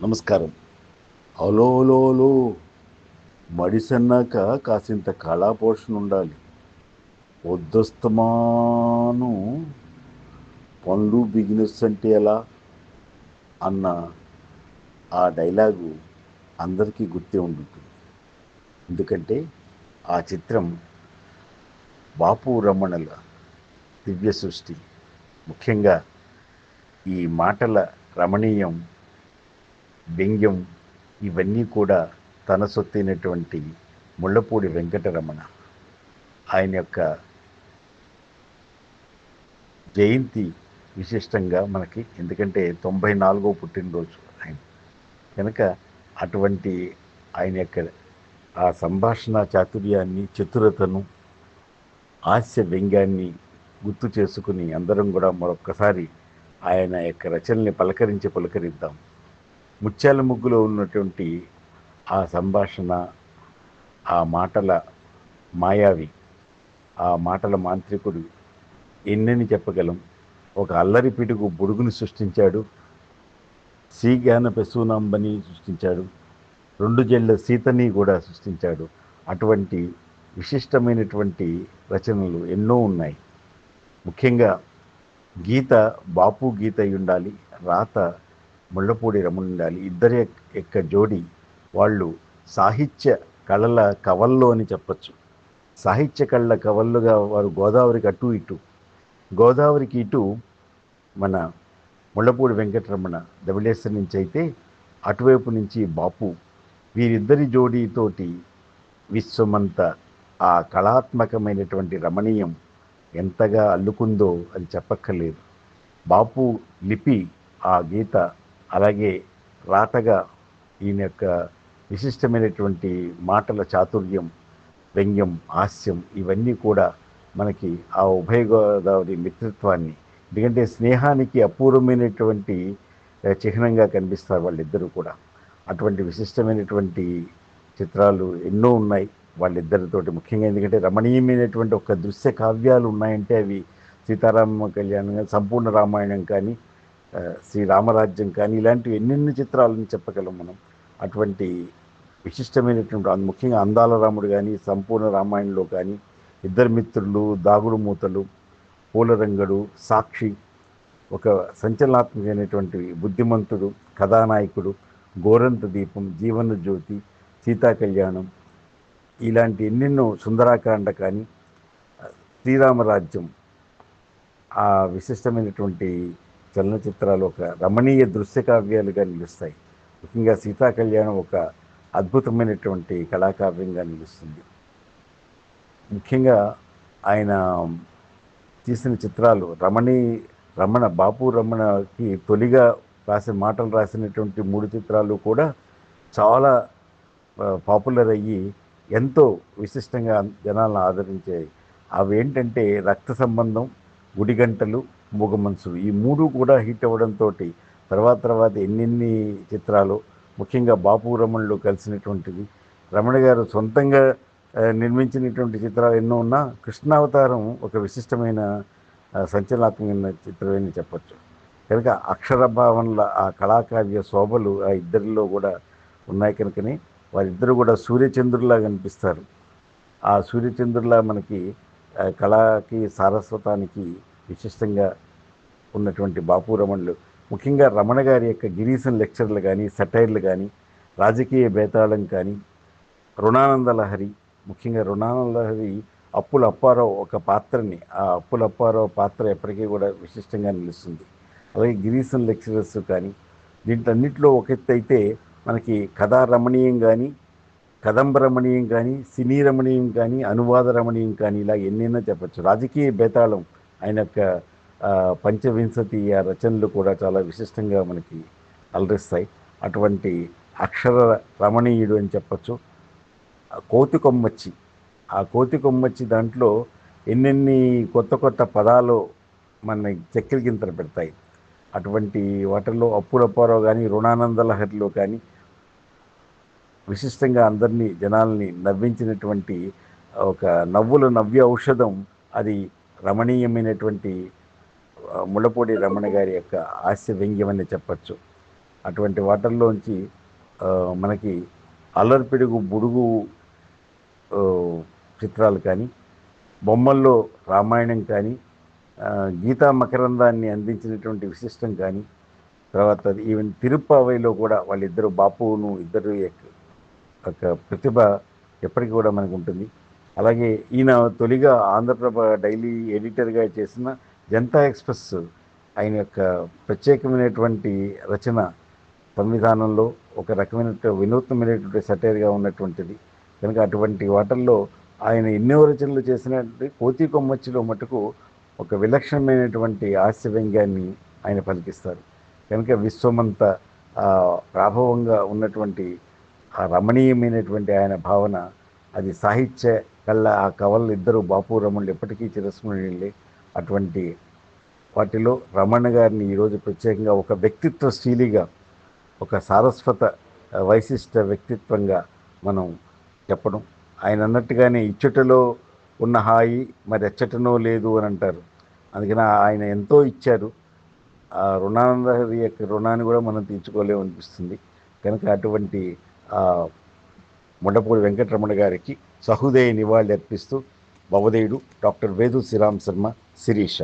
నమస్కారం. అలోలోలో మడిసన్నాక కాసింత కళాపోషణ ఉండాలి వద్దస్తమాను పనులు బిగినెస్ అంటే ఎలా? అన్న ఆ డైలాగు అందరికీ గుర్తే ఉంటుంది ఎందుకంటే ఆ చిత్రం బాపు రమణల దివ్య సృష్టి ముఖ్యంగా ఈ మాటల రమణీయం వ్యంగ్యం ఇవన్నీ కూడా తన సొత్తైనటువంటి ముళ్ళపూడి వెంకటరమణ. ఆయన యొక్క జయంతి విశిష్టంగా మనకి ఎందుకంటే తొంభై నాలుగో పుట్టినరోజు ఆయన. కనుక అటువంటి ఆయన యొక్క ఆ సంభాషణ చాతుర్యాన్ని చతురతను హాస్య వ్యంగ్యాన్ని గుర్తు చేసుకుని అందరం కూడా మరొక్కసారి ఆయన యొక్క రచనల్ని పలకరించి పలకరిద్దాం. ముత్యాల ముగ్గులో ఉన్నటువంటి ఆ సంభాషణ ఆ మాటల మాయావి ఆ మాటల మాంత్రికుడు ఎన్నని చెప్పగలం. ఒక అల్లరి పిడుగు బుడుగుని సృష్టించాడు. సీగాన పెసూనాంబని సృష్టించాడు. రెండు జళ్ళ సీతని కూడా సృష్టించాడు. అటువంటి విశిష్టమైనటువంటి రచనలు ఎన్నో ఉన్నాయి. ముఖ్యంగా గీత బాపు గీత ఉండాలి రాత ముళ్ళపూడి రమణుండాలి. ఇద్దరి యొక్క జోడి వాళ్ళు సాహిత్య కళల కవల్లో అని చెప్పచ్చు. సాహిత్య కళల కవల్లుగా వారు గోదావరికి అటు ఇటు. గోదావరికి ఇటు మన ముళ్ళపూడి వెంకటరమణ ధవళేశ్వరి నుంచి అయితే అటువైపు నుంచి బాపు వీరిద్దరి జోడీతోటి విశ్వమంతా ఆ కళాత్మకమైనటువంటి రమణీయం ఎంతగా అల్లుకుందో అది చెప్పక్కర్లేదు. బాపు లిపి ఆ గీత అలాగే రాతగా ఈయన యొక్క విశిష్టమైనటువంటి మాటల చాతుర్యం వ్యంగ్యం హాస్యం ఇవన్నీ కూడా మనకి ఆ ఉభయ గోదావరి మిత్రత్వాన్ని ఎందుకంటే స్నేహానికి అపూర్వమైనటువంటి చిహ్నంగా కనిపిస్తారు వాళ్ళిద్దరూ కూడా. అటువంటి విశిష్టమైనటువంటి చిత్రాలు ఎన్నో ఉన్నాయి వాళ్ళిద్దరితోటి ముఖ్యంగా ఎందుకంటే రమణీయమైనటువంటి ఒక దృశ్య కావ్యాలు ఉన్నాయంటే అవి సీతారామ కళ్యాణం కానీ సంపూర్ణ రామాయణం కానీ శ్రీ రామరాజ్యం కానీ ఇలాంటివి ఎన్నెన్ని చిత్రాలను చెప్పగలం మనం? అటువంటి విశిష్టమైనటువంటి ముఖ్యంగా అందాల రాముడు కానీ సంపూర్ణ రామాయణంలో కానీ ఇద్దరు మిత్రులు దాగుడు మూతలు పూలరంగడు సాక్షి ఒక సంచలనాత్మకమైనటువంటి బుద్ధిమంతుడు కథానాయకుడు గోరంత దీపం జీవన జ్యోతి సీతా కళ్యాణం ఇలాంటి ఎన్నెన్నో సుందరాకాండ కానీ శ్రీరామరాజ్యం ఆ విశిష్టమైనటువంటి చలనచిత్రాలు ఒక రమణీయ దృశ్య కావ్యాలుగా నిలుస్తాయి. ముఖ్యంగా సీతా కళ్యాణం ఒక అద్భుతమైనటువంటి కళాకావ్యంగా నిలుస్తుంది. ముఖ్యంగా ఆయన తీసిన చిత్రాలు రమణి రమణ బాపు రమణకి తొలిగా రాసిన మాటలు రాసినటువంటి మూడు చిత్రాలు కూడా చాలా పాపులర్ అయ్యి ఎంతో విశిష్టంగా జనాలను ఆదరించాయి. అవి ఏంటంటే రక్త సంబంధం గుడిగంటలు మూగమన్సులు ఈ మూడు కూడా హిట్ అవ్వడంతో తర్వాత తర్వాత ఎన్నెన్ని చిత్రాలు ముఖ్యంగా బాపు రమణులు కలిసినటువంటిది రమణ గారు సొంతంగా నిర్మించినటువంటి చిత్రాలు ఎన్నో ఉన్నా కృష్ణావతారం ఒక విశిష్టమైన సంచలనాత్మకమైన చిత్రమని చెప్పచ్చు. కనుక అక్షర భావనల ఆ కళాకావ్య శోభలు ఆ ఇద్దరిలో కూడా ఉన్నాయి కనుకనే వారిద్దరు కూడా సూర్యచంద్రులా కనిపిస్తారు. ఆ సూర్యచంద్రులా మనకి కళకి సారస్వతానికి విశిష్టంగా ఉన్నటువంటి బాపు రమణులు. ముఖ్యంగా రమణ గారి యొక్క గిరీసన్ లెక్చర్లు కానీ సటైర్లు కానీ రాజకీయ బేతాళం కానీ రుణానంద లహరి ముఖ్యంగా రుణానంద లహరి అప్పుల అప్పారావు ఒక పాత్రని ఆ అప్పుల అప్పారావు పాత్ర ఎప్పటికీ కూడా విశిష్టంగా నిలుస్తుంది. అలాగే గిరీసన్ లెక్చరర్స్ కానీ దీంట్లన్నింటిలో ఒక ఎత్తు అయితే మనకి కథా రమణీయం కానీ కదంబ రమణీయం కానీ సినీ రమణీయం కానీ అనువాద రమణీయం కానీ ఇలా ఎన్నైనా చెప్పచ్చు. రాజకీయ బేతాళం ఆయన యొక్క పంచవింశతి ఆ రచనలు కూడా చాలా విశిష్టంగా మనకి అలరిస్తాయి. అటువంటి అక్షర రమణీయుడు అని చెప్పచ్చు. కోతి కొమ్మచ్చి ఆ కోతి కొమ్మచ్చి దాంట్లో ఎన్నెన్ని కొత్త కొత్త పదాలు మన చెక్కిలి గింతలు పెడతాయి. అటువంటి వాటిల్లో అప్పుడప్పారావు కానీ రుణానంద లహరిలో కానీ విశిష్టంగా అందరినీ జనాల్ని నవ్వించినటువంటి ఒక నవ్వుల నవ్య ఔషధం అది రమణీయమైనటువంటి ముళ్ళపూడి రమణ గారి యొక్క హాస్య వ్యంగ్యమని చెప్పచ్చు. అటువంటి వాటర్లోంచి మనకి అల్లర్పిడుగు బుడుగు చిత్రాలు కానీ బొమ్మల్లో రామాయణం కానీ గీతా మకరందాన్ని అందించినటువంటి విశిష్టం కానీ తర్వాత ఈవెన్ తిరుప్పావైలో కూడా వాళ్ళిద్దరు బాపును ఇద్దరు యొక్క- ఒక ప్రతిభ ఎప్పటికీ కూడా మనకు ఉంటుంది. అలాగే ఈయన తొలిగా ఆంధ్రప్రభ డైలీ ఎడిటర్గా చేసిన జనతా ఎక్స్ప్రెస్ ఆయన యొక్క ప్రత్యేకమైనటువంటి రచన సంవిధానంలో ఒక రకమైన వినూత్నమైనటువంటి సటైర్గా ఉన్నటువంటిది. కనుక అటువంటి వాటల్లో ఆయన ఎన్నో రచనలు చేసినటువంటి కోతి కొమ్మచ్చిలో మటుకు ఒక విలక్షణమైనటువంటి హాస్య వ్యంగ్యాన్ని ఆయన పలికిస్తారు. కనుక విశ్వమంత ప్రాభవంగా ఉన్నటువంటి ఆ రమణీయమైనటువంటి ఆయన భావన అది సాహిత్య కళ్ళ ఆ కవలు ఇద్దరు బాపు రమణులు ఎప్పటికీ చిరస్మరణీయులే అటువంటి వాటిలో రమణ గారిని ఈరోజు ప్రత్యేకంగా ఒక వ్యక్తిత్వ శీలిగా ఒక సారస్వత వైశిష్ట వ్యక్తిత్వంగా మనం చెప్పడం. ఆయన అన్నట్టుగానే ఇచ్చటలో ఉన్న హాయి మరి ఎచ్చటనో లేదు అని అంటారు. అందుకని ఆయన ఎంతో ఇచ్చారు. ఆ రుణానంద యొక్క రుణాన్ని కూడా మనం తీర్చుకోలేము అనిపిస్తుంది కనుక అటువంటి ముండపూడి వెంకటరమణ గారికి సహృదయ నివాళి అర్పిస్తూ భవదేయుడు డాక్టర్ వేదు శ్రీరామ్ శర్మ శిరీష.